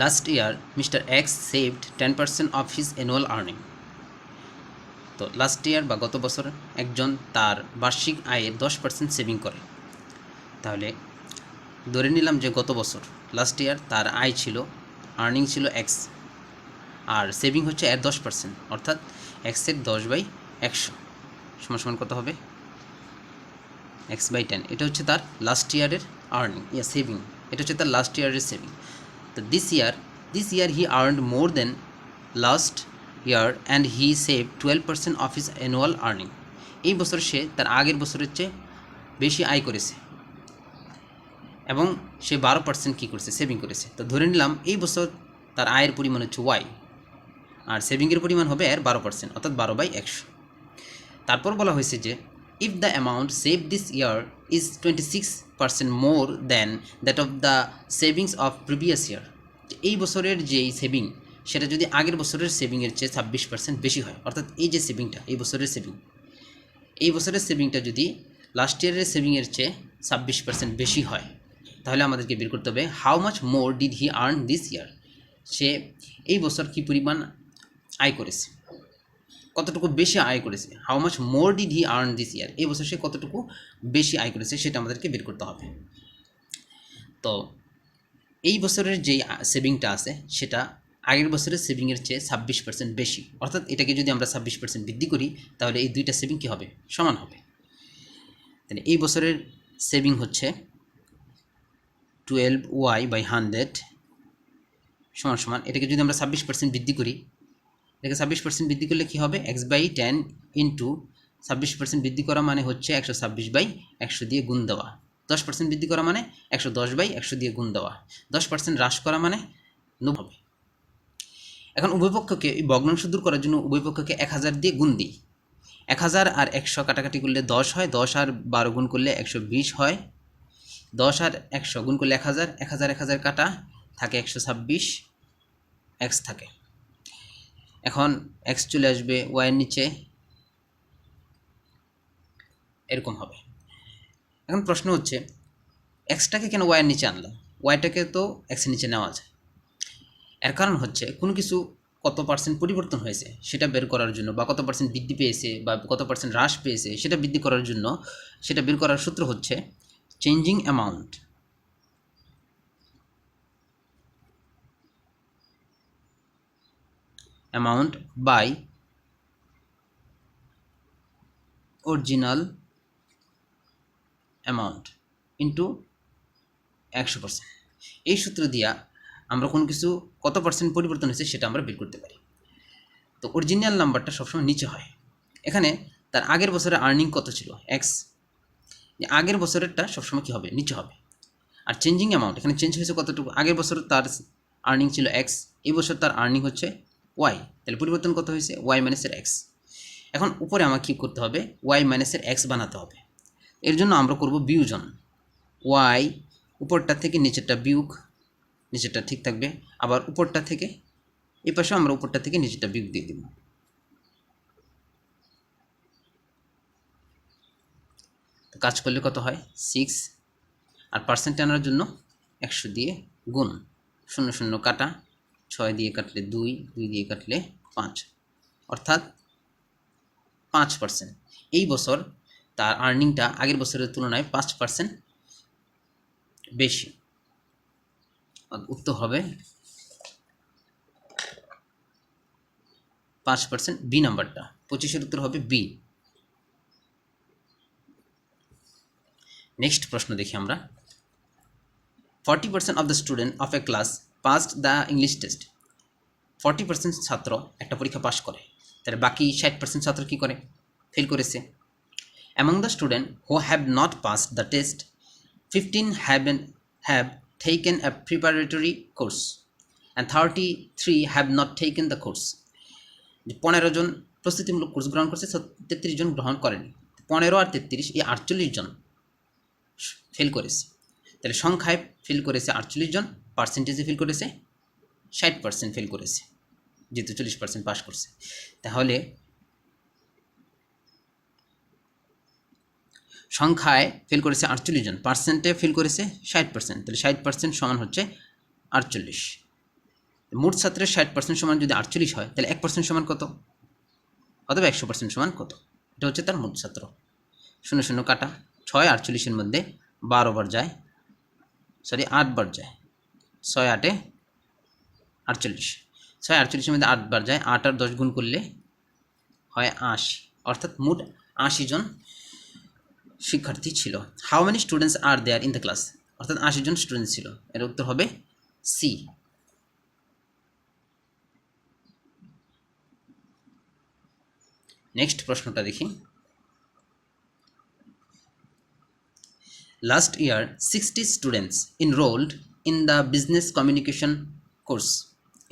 Last year mister X saved ten percent of his annual earning তো last year বা গত বছর একজন তার বার্ষিক আয়ের দশ পার্সেন্ট সেভিং করে। তাহলে ধরে নিলাম যে গত বছর লাস্ট ইয়ার তার আয় ছিল আর্নিং ছিল এক্স আর সেভিং হচ্ছে এর দশ পার্সেন্ট অর্থাৎ এক্সের দশ বাই একশো। সমান সমান কত হবে? X by ten. এটা হচ্ছে তার লাস্ট ইয়ারের আর্নিং ইয়া সেভিং এটা হচ্ছে তার লাস্ট ইয়ারের সেভিং তো year this year he earned more than last year and he save twelve percent of his annual earning এই বছর সে তার আগের বছরের চেয়ে বেশি আয় করেছে এবং সে বারো পার্সেন্ট কী করেছে? সেভিং করেছে। তো ধরে নিলাম এই বছর তার আয়ের পরিমাণ হচ্ছে ওয়াই আর সেভিংয়ের পরিমাণ হবে এর বারো পার্সেন্ট অর্থাৎ বারো বাই একশো। তারপর বলা হয়েছে যে if the amount save this year six percent more than that of the savings of previous year এই বছরের যেই সেভিং সেটা যদি আগের বছরের সেভিংয়ের চেয়ে ছাব্বিশ পার্সেন্ট বেশি হয়, অর্থাৎ এই যে সেভিংটা এই বছরের সেভিং এই বছরের সেভিংটা যদি লাস্ট ইয়ারের সেভিংয়ের চেয়ে ছাব্বিশ পার্সেন্ট বেশি হয়, তাহলে আমাদেরকে বের করতে হবে how much more did he earn this year সে এই বছর কী পরিমাণ আয় করেছে? কতটুকু বেশি আয় করেছে? How much more did he earn this year এই বছর সে কতটুকু বেশি আয় করেছে সেটা আমাদেরকে বের করতে হবে। তো এই বছরের যেই সেভিংটা আছে, সেটা আগের বছরের সেভিংয়ের চেয়ে ছাব্বিশ পার্সেন্ট বেশি। অর্থাৎ এটাকে যদি আমরা ছাব্বিশ পার্সেন্ট বৃদ্ধি করি, তাহলে এই দুইটা সেভিং কী হবে? সমান হবে। তাহলে এই বছরের সেভিং হচ্ছে টুয়েলভ ওয়াই বাই হান্ড্রেড সমান সমান। এটাকে যদি আমরা ছাব্বিশ পার্সেন্ট বৃদ্ধি করি এটাকে ছাব্বিশ পার্সেন্ট বৃদ্ধি করলে কী হবে? এক্স বাই টেন ইন্টু ছাব্বিশ পার্সেন্ট বৃদ্ধি করা মানে হচ্ছে একশো ছাব্বিশ বাই একশো দিয়ে গুণ দেওয়া। দশ পার্সেন্ট বৃদ্ধি করা মানে একশো দশ বাই একশো দিয়ে গুণ দেওয়া। দশ পার্সেন্ট হ্রাস করা মানে নব হবে। এখন উভয়পক্ষকে এই ভগ্নাংশ দূর করার জন্য উভয়পক্ষকে এক হাজার দিয়ে গুণ দিই। এক হাজার আর একশো কাটাকাটি করলে দশ হয়, দশ আর বারো গুণ করলে একশো বিশ হয়। দশ আর একশো গুণ করলে এক হাজার এক হাজার এক হাজার কাটা, থাকে একশো ছাব্বিশ, এক্স থাকে। এখন এক্স চলে আসবে ওয়াইয়ের নিচে। এরকম হবে। এখন প্রশ্ন হচ্ছে এক্সটাকে কেন ওয়াইয়ের নিচে আনলাম ওয়াইটাকে তো এক্সের নিচে নেওয়া যায়। এর কারণ হচ্ছে, কোনো কিছু কত পার্সেন্ট পরিবর্তন হয়েছে, সেটা বের করার জন্য বা কত পার্সেন্ট বৃদ্ধি পেয়েছে বা কত পার্সেন্ট হ্রাস পেয়েছে, সেটা বৃদ্ধি করার জন্য, সেটা বের করার সূত্র হচ্ছে changing amount amount by original amount into একশো পার্সেন্ট এই সূত্র দিয়া আমরা কোনো কিছু কত পার্সেন্ট পরিবর্তন হয়েছে সেটা আমরা বের করতে পারি। তো অরিজিনাল নাম্বারটা সবসময় নিচে হয়। এখানে তার আগের বছরের আর্নিং কত ছিল? এক্স আগের বছরেরটা সবসময় কী হবে? নিচে হবে। আর চেঞ্জিং অ্যামাউন্ট এখানে চেঞ্জ হয়েছে কতটুকু? আগের বছর তার আর্নিং ছিল এক্স এই বছর তার আর্নিং হচ্ছে ওয়াই তাহলে পরিবর্তন কত হয়েছে? ওয়াই মাইনাসের এক্স এখন উপরে আমার কী করতে হবে? ওয়াই মাইনাসের এক্স বানাতে হবে। এর জন্য আমরা করব বিয়োজন। ওয়াই উপরটা থেকে নিচেরটা বিয়োগ, নিচেরটা ঠিক থাকবে। আবার উপরটা থেকে এই পাশে আমরা উপরটা থেকে নিচেরটা বিয়োগ দিয়ে দিব। কাজ করলে কত হয়? সিক্স আর পার্সেন্ট আনার জন্য একশো দিয়ে গুণ। শূন্য শূন্য কাটা। ছয় দিয়ে কাটলে দুই দুই দিয়ে কাটলে পাঁচ। অর্থাৎ পাঁচ পার্সেন্ট এই বছর তার আর্নিংটা আগের বছরের তুলনায় পাঁচ পার্সেন্ট বেশি। উত্তর হবে পাঁচ পার্সেন্ট বি নাম্বারটা পঁচিশের উত্তর হবে বি নেক্সট প্রশ্ন দেখি আমরা। Forty percent of the student of a class passed the English test forty percent ছাত্র একটা পরীক্ষা পাশ করে। তাহলে বাকি ষাট পার্সেন্ট ছাত্র কী করে? ফেল করেছে। Among the student who have not passed the test fifteen have have taken a preparatory course and 33 have not taken the course. যে পনেরো জন প্রস্তুতিমূলক কোর্স গ্রহণ করছে তেত্রিশ জন গ্রহণ করেনি। পনেরো আর তেত্রিশ, এই আটচল্লিশ জন ফেল করেছে। তাহলে সংখ্যায় ফেল করেছে আটচল্লিশ জন। পার্সেন্টেজে ফেল করেছে, ষাট পার্সেন্ট ফেল করেছে, যেহেতু চল্লিশ পার্সেন্ট পাস করছে। তাহলে সংখ্যায় ফেল করেছে আটচল্লিশ জন পার্সেন্টে ফেল করেছে ষাট পার্সেন্ট তাহলে ষাট পার্সেন্ট সমান হচ্ছে আটচল্লিশ। মোট ছাত্রের ষাট পার্সেন্ট সমান যদি আটচল্লিশ হয়, তাহলে এক পার্সেন্ট সমান কত? অথবা একশো পার্সেন্ট সমান কত? এটা হচ্ছে তার মোট ছাত্র। শূন্য শূন্য কাটা, ছয় আটচল্লিশের মধ্যে বারো বার যায় সরি আট বার যায়। ছয় আটে আটচল্লিশ। ছয় আটচল্লিশের মধ্যে আটবার যায়, আট আর দশ গুণ করলে হয় আশি। অর্থাৎ মোট আশি জন শিক্ষার্থী ছিল। How many students are there in the class অর্থাৎ আশি জন স্টুডেন্ট ছিল। এর উত্তর হবে সি নেক্সট প্রশ্নটা দেখি। Last year sixty students enrolled in the business communication course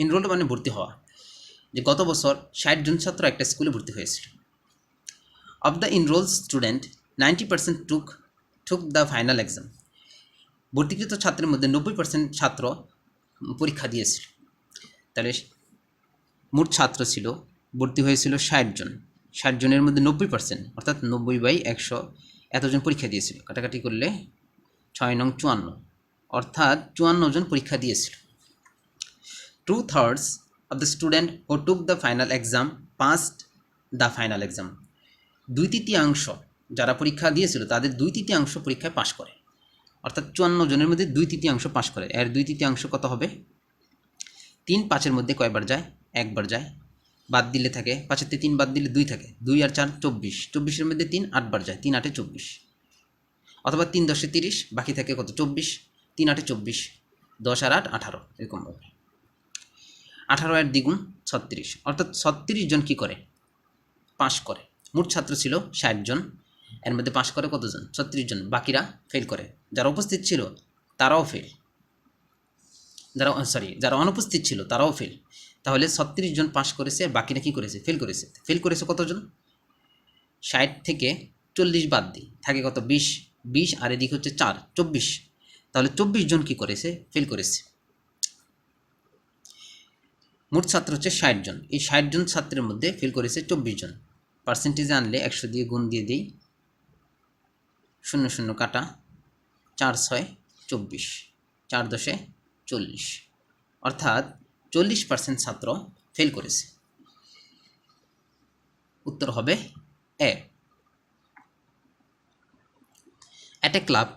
enrolled মানে ভর্তি হওয়া, যে গত বছর ষাট জন ছাত্র একটা স্কুলে ভর্তি হয়েছিল। Of the enroll student ninety percent took took the final exam ভর্তিকৃত ছাত্রের মধ্যে নব্বই পার্সেন্ট ছাত্র পরীক্ষা দিয়েছিল। তাহলে মোট ছাত্র ছিল, ভর্তি হয়েছিল ষাট জন। ষাট জনের মধ্যে নব্বই পার্সেন্ট অর্থাৎ নব্বই বাই একশো এতজন পরীক্ষা দিয়েছিল। কাটাকাটি করলে ছয় নং চুয়ান্ন। অর্থাৎ চুয়ান্ন জন পরীক্ষা দিয়েছিল। Two thirds of the student who took the final exam passed the final exam দুই তৃতীয়াংশ যারা পরীক্ষা দিয়েছিল, তাদের দুই তৃতীয়াংশ পরীক্ষায় পাশ করে। অর্থাৎ চুয়ান্ন জনের মধ্যে দুই তৃতীয়াংশ পাশ করে। এর দুই তৃতীয়াংশ কত হবে? তিন পাঁচের মধ্যে কয়বার যায়? একবার যায়। বাদ দিলে থাকে। পাঁচের তিন বাদ দিলে দুই থাকে। দুই আর চার, চব্বিশ। চব্বিশের মধ্যে তিন, আটবার যায়। তিন আটে চব্বিশ। অথবা তিন দশে তিরিশ, বাকি থাকে কত? চব্বিশ। তিন আটে চব্বিশ, দশ আর আট আঠারো এরকমভাবে আঠারো এর দ্বিগুণ ছত্রিশ, অর্থাৎ ছত্রিশ জন কী করে? পাশ করে। মোট ছাত্র ছিল ষাট জন, এর মধ্যে পাশ করে কতজন? ছত্রিশ জন। বাকিরা ফেল করে। যারা উপস্থিত ছিল, তারাও ফেল যারা সরি যারা অনুপস্থিত ছিল, তারাও ফেল তাহলে ছত্রিশ জন পাশ করেছে, বাকিরা কী করেছে? ফেল করেছে। ফেল করেছে কতজন? ষাট থেকে চল্লিশ বাদ দিই। থাকে কত? বিশ। বিশ আর এদিকে হচ্ছে চার, চব্বিশ। তাহলে চব্বিশ জন কী করেছে? ফেল করেছে। মোট ছাত্র হচ্ছে ষাট জন। এই ষাট জন ছাত্রের মধ্যে ফেল করেছে চব্বিশ জন। পার্সেন্টেজে আনলে একশো দিয়ে গুণ দিয়ে দিই। শূন্য শূন্য কাটা চার ছয় চব্বিশ, চার দশে চল্লিশ। অর্থাৎ চল্লিশ পার্সেন্ট ছাত্র ফেল করেছে। উত্তর হবে A at a club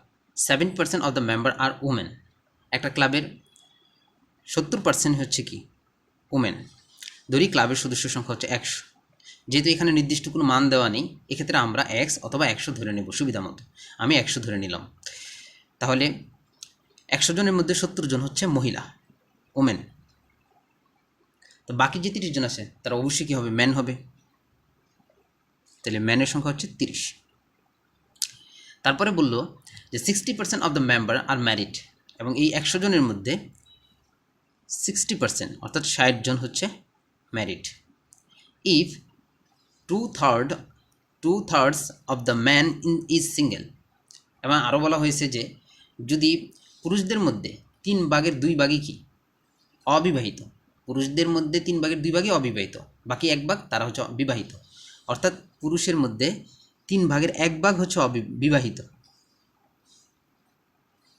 seven percent of the member are women একটা ক্লাবের সত্তর পার্সেন্ট হচ্ছে কি? উমেন ধরি ক্লাবের সদস্য সংখ্যা হচ্ছে একশো। যেহেতু এখানে নির্দিষ্ট কোনো মান দেওয়া নেই, এক্ষেত্রে আমরা এক্স অথবা একশো ধরে নেব সুবিধা মতো। আমি একশো ধরে নিলাম। তাহলে একশো জনের মধ্যে সত্তর জন হচ্ছে মহিলা ওমেন তো বাকি যে তিরিশ জন আছে, তারা অবশ্যই কী হবে? ম্যান হবে। তাহলে ম্যানের সংখ্যা হচ্ছে তিরিশ। তারপরে বলল যে sixty percent of the member are married এবং এই একশো জনের মধ্যে সিক্সটি পার্সেন্ট অর্থাৎ ষাট জন হচ্ছে married if two third two thirds of the man in is single এবং আরও বলা হয়েছে যে যদি পুরুষদের মধ্যে তিন ভাগের দুই ভাগই কি? অবিবাহিত। পুরুষদের মধ্যে তিন ভাগের দুই ভাগই অবিবাহিত, বাকি এক ভাগ তারা হচ্ছে বিবাহিত। অর্থাৎ পুরুষের মধ্যে তিন ভাগের এক ভাগ হচ্ছে অবিবাহিত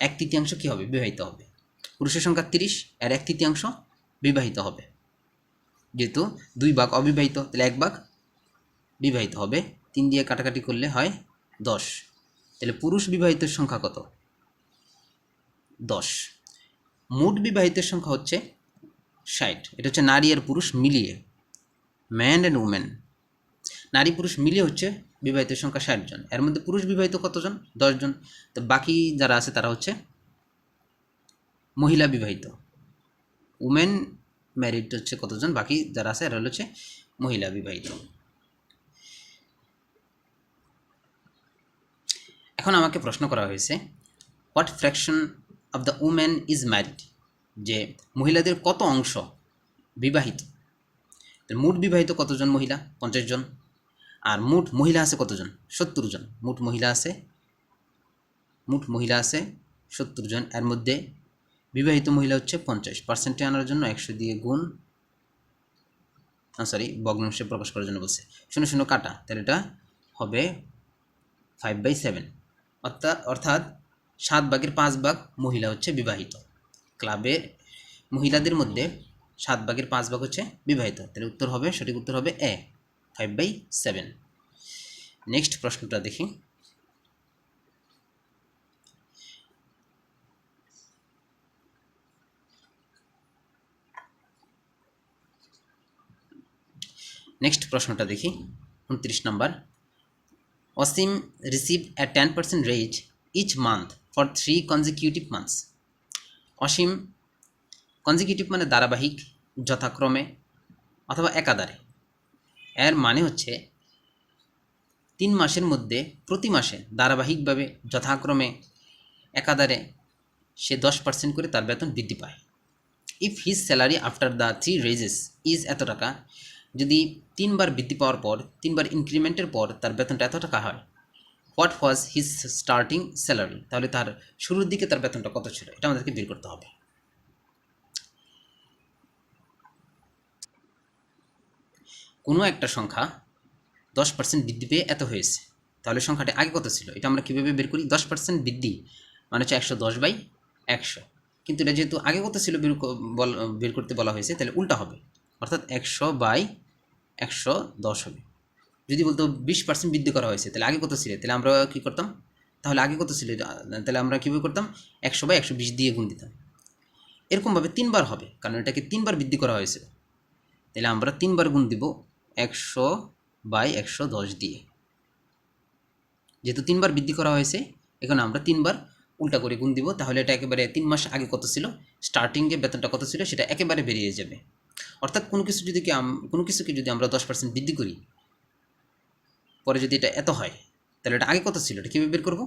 এক তৃতীয়াংশ কী হবে? বিবাহিত হবে। পুরুষের সংখ্যা তিরিশ, আর এক তৃতীয়াংশ বিবাহিত হবে। যেহেতু দুই ভাগ অবিবাহিত, তাহলে এক ভাগ বিবাহিত হবে। তিন দিয়ে কাটাকাটি করলে হয় দশ। তাহলে পুরুষ বিবাহিতের সংখ্যা কত? দশ। মোট বিবাহিতের সংখ্যা হচ্ছে ষাট। এটা হচ্ছে নারী আর পুরুষ মিলিয়ে। ম্যান অ্যান্ড উমেন নারী পুরুষ মিলে হচ্ছে বিবাহিতের সংখ্যা ষাট জন। এর মধ্যে পুরুষ বিবাহিত কতজন? দশজন তো বাকি যারা আছে তারা হচ্ছে মহিলা বিবাহিত। উমেন ম্যারিড হচ্ছে কতজন? বাকি যারা আছে এরা হচ্ছে মহিলা বিবাহিত। এখন আমাকে প্রশ্ন করা হয়েছে what fraction of the women is married যে মহিলাদের কত অংশ বিবাহিত? মোট বিবাহিত কতজন মহিলা? পঞ্চাশ জন। আর মোট মহিলা আছে কতজন? সত্তর জন। মোট মহিলা আছে, মোট মহিলা আছে সত্তর জন। এর মধ্যে বিবাহিত মহিলা হচ্ছে পঞ্চাশ। পার্সেন্টে আনার জন্য একশো দিয়ে গুণ সরি ভগ্নাংশে প্রকাশ করার জন্য বলছে। শূন্য শূন্য কাটা। তাহলে এটা হবে ফাইভ বাই সেভেন অর্থাৎ অর্থাৎ সাত ভাগের পাঁচ ভাগ মহিলা হচ্ছে বিবাহিত। ক্লাবের মহিলাদের মধ্যে সাত ভাগের পাঁচ ভাগ হচ্ছে বিবাহিত। তাহলে উত্তর হবে, সঠিক উত্তর হবে A five by seven next প্রশ্নটা দেখি। নেক্সট প্রশ্নটা দেখি, উনত্রিশ number. Ashim receive a ten percent raise each month for three consecutive months Ashim consecutive মানে ধারাবাহিক যথাক্রমে অথবা একাধারে। এর মানে হচ্ছে তিন মাসের মধ্যে প্রতি মাসে ধারাবাহিকভাবে যথাক্রমে একাধারে সে দশ পার্সেন্ট করে তার বেতন বৃদ্ধি পায়। If his salary after the three raises is এত টাকা, যদি তিনবার বৃদ্ধি পাওয়ার পর, তিনবার ইনক্রিমেন্টের পর তার বেতনটা এত টাকা হয় what was his starting salary তাহলে তার শুরুর দিকে তার বেতনটা কত ছিল? এটা আমাদেরকে বের করতে হবে। কোনো একটা সংখ্যা দশ পার্সেন্ট বৃদ্ধি পেয়ে এত হয়েছে। তাহলে সংখ্যাটা আগে কত ছিল? এটা আমরা কীভাবে বের করি? দশ পার্সেন্ট বৃদ্ধি মানে হচ্ছে একশো দশ বাই একশো। কিন্তু এটা যেহেতু আগে কত ছিল বের বের করতে বলা হয়েছে, তাহলে উল্টা হবে। অর্থাৎ একশো বাই একশো দশ হবে। যদি বলতো বিশ পার্সেন্ট বৃদ্ধি করা হয়েছে, তাহলে আগে কত ছিল? তাহলে আমরা কী করতাম? তাহলে আগে কত ছিল? তাহলে আমরা কীভাবে করতাম? একশো বাই একশো বিশ দিয়ে গুণ দিতাম। এরকমভাবে তিনবার হবে, কারণ এটাকে তিনবার বৃদ্ধি করা হয়েছে। তাহলে আমরা তিনবার গুণ দিব একশো বাই একশো দশ দিয়ে। যেহেতু তিনবার বৃদ্ধি করা হয়েছে, এখন আমরা তিনবার উল্টা করে গুণ দিব, তাহলে এটা একেবারে তিন মাস আগে কত ছিল? স্টার্টিংয়ে বেতনটা কত ছিল, সেটা একেবারে বেরিয়ে যাবে। অর্থাৎ কোনো কিছু যদি কি কোনো কিছুকে যদি আমরা দশ পার্সেন্ট বৃদ্ধি করি, পরে যদি এটা এত হয়, তাহলে এটা আগে কত ছিল? এটা কীভাবে বের করব?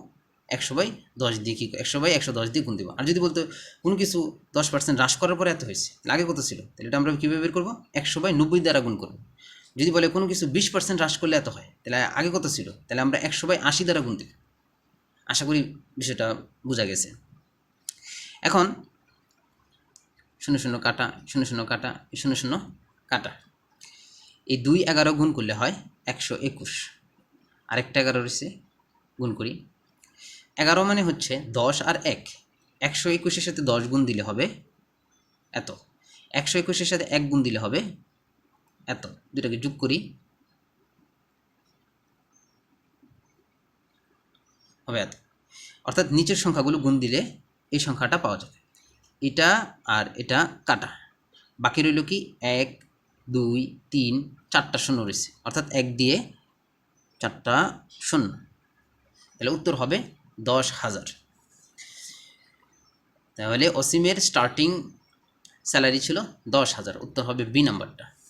একশো বাই দশ দিয়ে কি, একশো বাই একশো দশ দিয়ে গুণ দিব। আর যদি বলতো কোনো কিছু দশ পার্সেন্ট হ্রাস করার পরে এত হয়েছে আগে কত ছিল? তাহলে এটা আমরা কীভাবে বের করব? একশো বাই নব্বই দ্বারা গুণ করব। যদি বলে কোনো কিছু বিশ পার্সেন্ট হ্রাস করলে এত হয়, তাহলে আগে কত ছিল? তাহলে আমরা একশো বাই আশি দ্বারা দিব আশা করি বিষয়টা বোঝা গেছে। এখন শূন্য শূন্য কাটা, শূন্য শূন্য কাটা, শূন্য শূন্য কাটা। এই দুই এগারো গুণ করলে হয় একশো একুশ। আরেকটা এগারো রয়েছে, গুণ করি। এগারো মানে হচ্ছে দশ আর এক। একশো একুশের সাথে দশ গুণ দিলে হবে এত। একশো একুশের সাথে এক গুণ দিলে হবে এত দুটাকে যোগ করি। হবে এত। অর্থাৎ নিচের সংখ্যাগুলো গুণ দিলে এই সংখ্যাটা পাওয়া যাবে। এটা আর এটা কাটা। বাকি রইল কি? এক, দুই, তিন, চারটা শূন্য রয়েছে। অর্থাৎ এক দিয়ে চারটা শূন্য। তাহলে উত্তর হবে দশ হাজার। তাহলে অসীমের স্টার্টিং স্যালারি ছিল দশ হাজার। উত্তর হবে বি নাম্বারটা।